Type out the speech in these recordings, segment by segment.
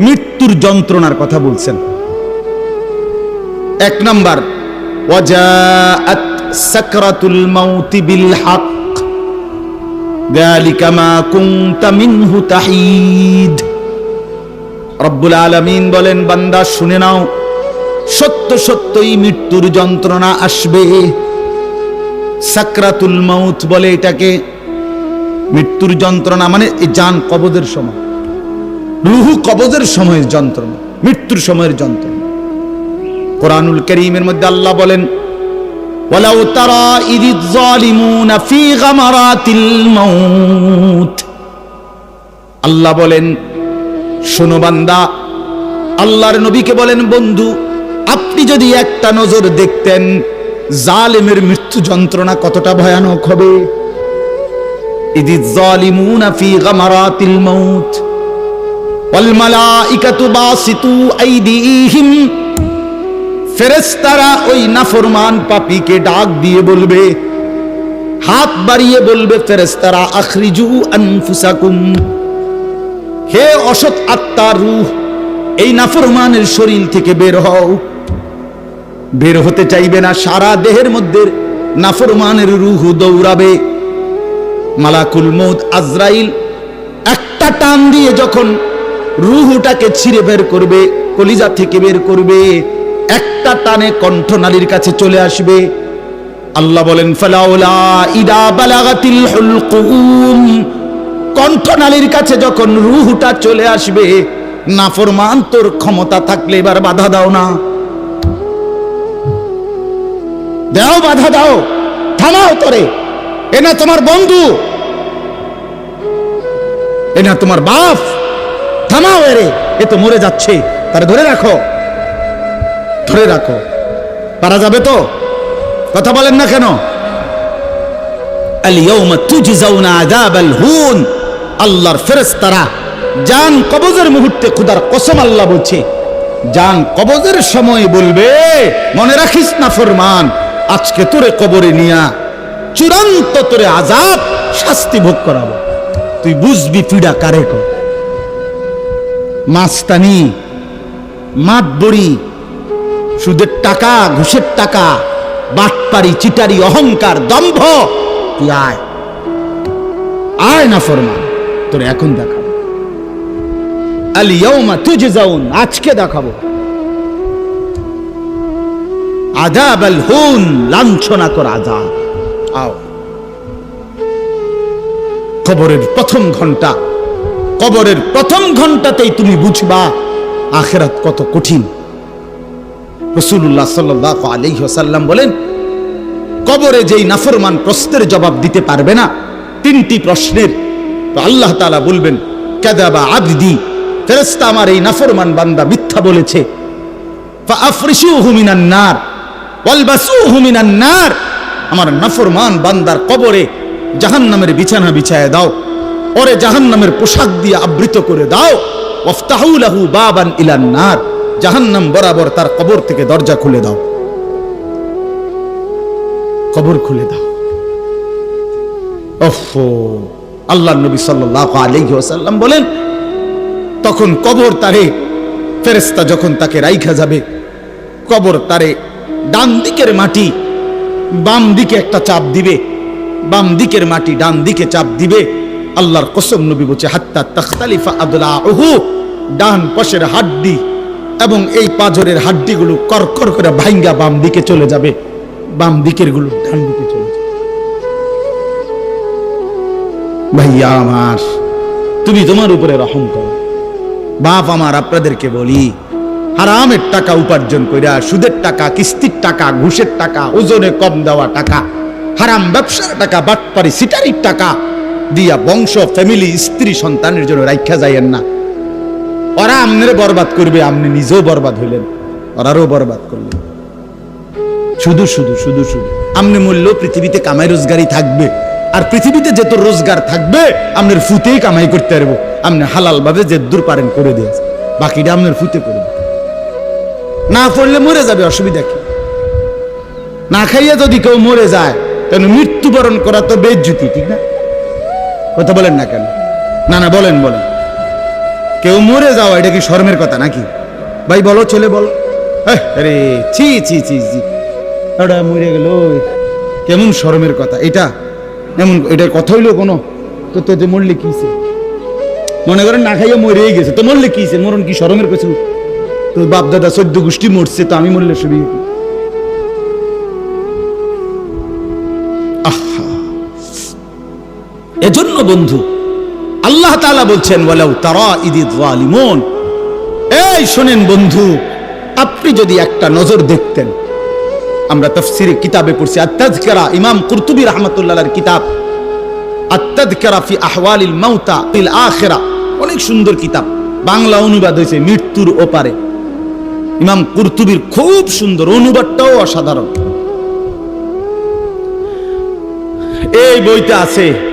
মৃত্যুর যন্ত্রণার কথা বলছেন এক নাম্বার ওয়াজাআত সাকরাতুল মাউতি বিল হক ذلك ما كنت منه تحيد রব্বুল আলামিন বলেন বান্দা শুনে নাও সত্য সত্যই মৃত্যুর যন্ত্রণা আসবে সাকরাতুল মাউত বলে এটাকে মৃত্যুর যন্ত্রণা মানে এই জান কবজের সময় রুহু কবজের সময়ের যন্ত্রণা, মৃত্যুর সময়ের যন্ত্রণা। কোরআনুল করিমের মধ্যে আল্লাহ বলেন, ওয়ালাউ তারা ইদিজ জালিমুনা ফি গামারাতিল মাউত। আল্লাহ বলেন, শোনো বান্দা, আল্লাহর নবীকে বলেন, বন্ধু, আপনি যদি একটা নজর দেখতেন, জালেমের মৃত্যু যন্ত্রণা কতটা ভয়ানক হবে? ইদিজ জালিমুনা ফি গামারাতিল মাউত। আইদিহিম। ওই নাফরমান পাপীকে ডাক দিয়ে বলবে, হাত বাড়িয়ে বলবে ফেরেশতারা, আখরিজু আনফুসাকুম। হে অসৎ আত্মার রূহ, এই নাফরমানের শরীর থেকে বের হও। বের হতে চাইবে না, সারা দেহের মধ্যে নাফরমানের রুহ দৌড়াবে। মালাকুল মৌত আজরাইল একটা টান দিয়ে যখন রুহুটাকে ছিঁড়ে বের করবে, কলিজা থেকে বের করবে, একটা টানে কণ্ঠনালীর কাছে চলে আসবে। আল্লাহ বলেন হুলকুম। কণ্ঠনালীর কাছে যখন রুহুটা চলে আসবে, নাফরমান তোর ক্ষমতা থাকলে এবার বাধা দাও না। দাও বাধা দাও, থামাও তোরে। এ না তোমার বন্ধু, এ না তোমার বাপ। থামাও এরে এ তো মরে যাচ্ছে। তারা ধরে রাখো। ধরে রাখো। পারা যাবে তো? কথা বলেন না কেন? আল্লাহর কবজের মুহূর্তে খুদার কসম আল্লাহ বলছে, জান কবজের সময় বলবে, মনে রাখিস না ফরমান, আজকে তোরে কবরে নিয়া চূড়ান্ত তোরে আজাব শাস্তি ভোগ করাবো। তুই বুঝবি পীড়া কারে কর মাস্তানি মাতবড়ি সুদের টাকা, ঘুষের টাকা বাটপারি চিটারি, অহংকার, দম্ভ, তুই আয়। আয় না ফরমান, তোর এখন দেখাবো। আলিয়াউমা তুজে যাউন আজকে দেখাবো। আজাব আল হুন লাঞ্ছনা কর আজাব আও। কবরের প্রথম ঘণ্টা কবরের প্রথম ঘন্টাতেই তুমি বুঝবা আখেরাত কত কঠিন। রসুল্লাহ সাল্লাহ বলেন, কবরে যেই নাফরমান প্রশ্নের জবাব দিতে পারবে না, তিনটি প্রশ্নের। আল্লাহ তাআলা বলবেন আবদি আমার এই নাফরমান বান্দা মিথ্যা বলেছে। আমার নাফরমান বান্দার কবরে জাহান্নামের বিছানা বিছায় দাও। ওরে জাহান্নামের পোশাক দিয়ে আবৃত করে দাও। ওয়াফতাহু লাহু বাবান ইলান নার। জাহান্নাম বরাবর তার কবর থেকে দরজা খুলে দাও। কবর খুলে দাও। ওফো আল্লাহ নবী সাল্লাল্লাহু আলাইহি ওয়াসাল্লাম বলেন, তখন কবর তারে ফেরেশতা যখন তাকে রাইখা যাবে, কবর তারে ডান দিকের মাটি বাম দিকে একটা চাপ দিবে, বাম দিকের মাটি ডান দিকে চাপ দিবে আল্লাহর কসম নবী বলছে, হাত্তা তখতালিফা আদলা ওহু ডান পাশের হাড্ডি এবং এই পাজরের হাড্ডিগুলো করকর করে ভাঙ্গা বাম দিকে চলে যাবে। বাম দিকেরগুলো ডান দিকে চলে যাবে। ভাইয়া আমার, তুমি তোমার উপরে রহম করো। বাপ আমার, আপনাদেরকে বলি, হারামের টাকা উপার্জন কইরা সুদের টাকা, কিস্তির টাকা, ঘুষের টাকা, ওজনে কম দেওয়া টাকা, হারাম ব্যবসার টাকা, বাটপারি, সিটারির টাকা দিয়া বংশ ফ্যামিলি স্ত্রী, সন্তানের জন্য রাইখা যাইয়েন না। ওরা আমনে বরবাদ করবে আপনি নিজেও বরবাদ হইলেন। ওরারও বরবাদ করলেন। শুধু শুধু শুধু শুধু। আমনে মূল্য পৃথিবীতে কামাই রোজগারই থাকবে। আর পৃথিবীতে যত রোজগার থাকবে আপনার ফুতেই কামাই করতে পারব। আপনি হালাল ভাবে যে দূর পারেন করে দিয়েছে বাকিটা আপনার ফুতে করবে না পড়লে মরে যাবে, অসুবিধা কি? না খাইয়া যদি কেউ মরে যায়, তাহলে মৃত্যুবরণ করা তো বেজ্জুতি, ঠিক না? কথা বলেন না কেন? না না, বলেন বলেন। কেউ মরে যাওয়া, এটা কি শর্মের কথা নাকি? ভাই, বলো, ছেলে, বলো। আরে, ছি ছি ছি ছি। ওটা মরে গেল। কেমন শরমের কথা, এটা? এমন এটার কথা হইল কোনো? তো তো যে মরলে কিছে মনে করেন না খাইয়া মরেই গেছে, তো মরলে কিছে মরণ কি শরমের কিছু তো বাপ দাদা চোদ্দ গোষ্ঠী মরছে, তো আমি মরলে শুবি আহা বন্ধু। আল্লাহ তাআলা বলছেন, ওয়ালাউ তারা ইদি যালিমুন। এই শোনেন বন্ধু, আপনি যদি একটা নজর দেখতেন, আমরা তফসিরে কিতাবে পড়ছি, আত্তাযকিরা, ইমাম কুরতুবী রাহমাতুল্লাহর কিতাব, আত্তাযকিরা ফি আহওয়ালিল মাউতা ফিল আখিরা, অনেক সুন্দর কিতাব। বাংলা অনুবাদ হয়েছে মৃত্যুর ওপারে। ইমাম কুরতুবীর খুব সুন্দর অনুবাদটাও অসাধারণ। এই বইতে আছে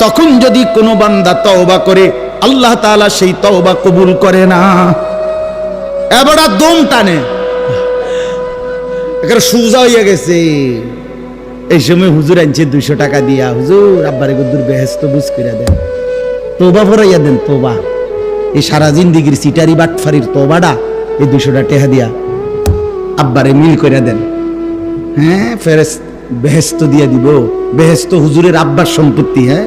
তখন যদি কোনো বান্দা তওবা করে, আল্লাহ তাআলা সেই তওবা কবুল করে না। এবারে দম টানে। এখানে সুজা হইয়া গেছে। এই সময় হুজুর আনছে দুইশো টাকা দিয়া। হুজুর, আব্বারে গুদ্দুর বেহেস্ত বুঝ করে দেন। তোবা ভরাইয়া দেন তোবা এই সারা জিন্দিগির সিটারি বাটফারির তোবাটা এই দুইশোটা টেহা দিয়া আব্বারে মিল করে দেন। হ্যাঁ ফেরেস বেহেস্ত দিয়ে দিব। বেহেস্ত হুজুরের আব্বার সম্পত্তি হ্যাঁ?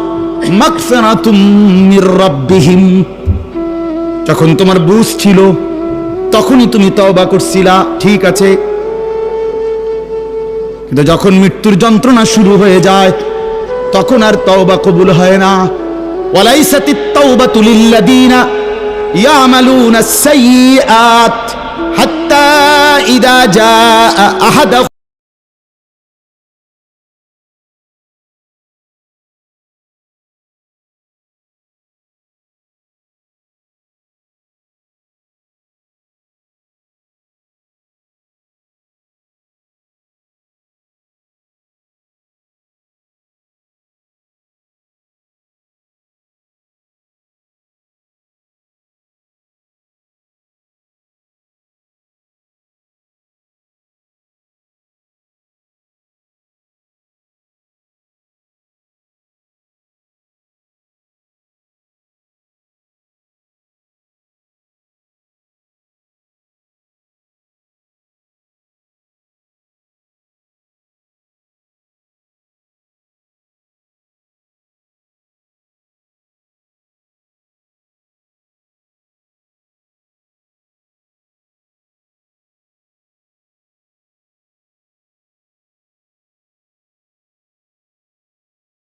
রাব্বিহিম যখন তোমার বুঝ ছিল, তখনই তুমি তওবা করছিলা, ঠিক আছে। কিন্তু যখন মৃত্যুর যন্ত্রণা শুরু হয়ে যায়, তখন আর তওবা কবুল হয় না। ওয়ালাইসাতিত তাওবাতু লিল্লাযীনা ইয়ামালুনা আস-সাইয়্যাত হাত্তা ইদা জাআ আহাদা